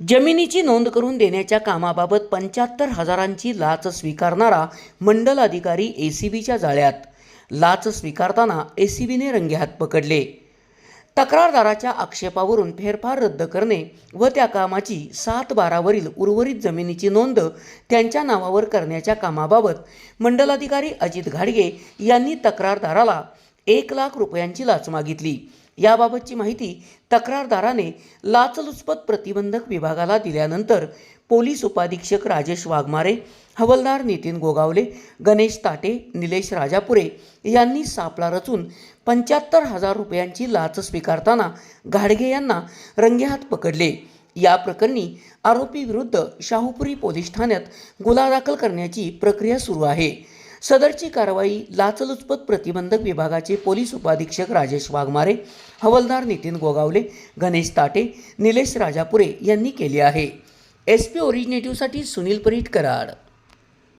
जमिनीची नोंद करून देण्याच्या कामाबाबत पंच्याहत्तर हजारांची लाच स्वीकारणारा मंडल अधिकारी ए सी बीच्या जाळ्यात. लाच स्वीकारताना ए सी बीने रंगेहात पकडले. तक्रारदाराच्या आक्षेपावरून फेरफार रद्द करणे व त्या कामाची सात बारावरील उर्वरित जमिनीची नोंद त्यांच्या नावावर करण्याच्या कामाबाबत मंडलाधिकारी अजित घाडगे यांनी तक्रारदाराला एक लाख रुपयांची लाच मागितली. याबाबतची माहिती तक्रारदाराने लाचलुचपत प्रतिबंधक विभागाला दिल्यानंतर पोलीस उपाधीक्षक राजेश वाघमारे हवलदार नितीन गोगावले गणेश ताटे निलेश राजापुरे यांनी सापळा रचून पंच्याहत्तर हजार रुपयांची लाच स्वीकारताना घाडगे यांना रंगेहात पकडले. या प्रकरणी आरोपीविरुद्ध शाहूपुरी पोलीस ठाण्यात गुन्हा दाखल करण्याची प्रक्रिया सुरू आहे. सदरची कारवाई लाचलुचपत प्रतिबंधक विभागाचे पोलीस उपाधीक्षक राजेश वाघमारे हवलदार नितीन गोगावले गणेश ताटे निलेश राजापुरे यांनी केली आहे. एस पी ओरिजिनेटिव्हसाठी सुनील परीट कराड.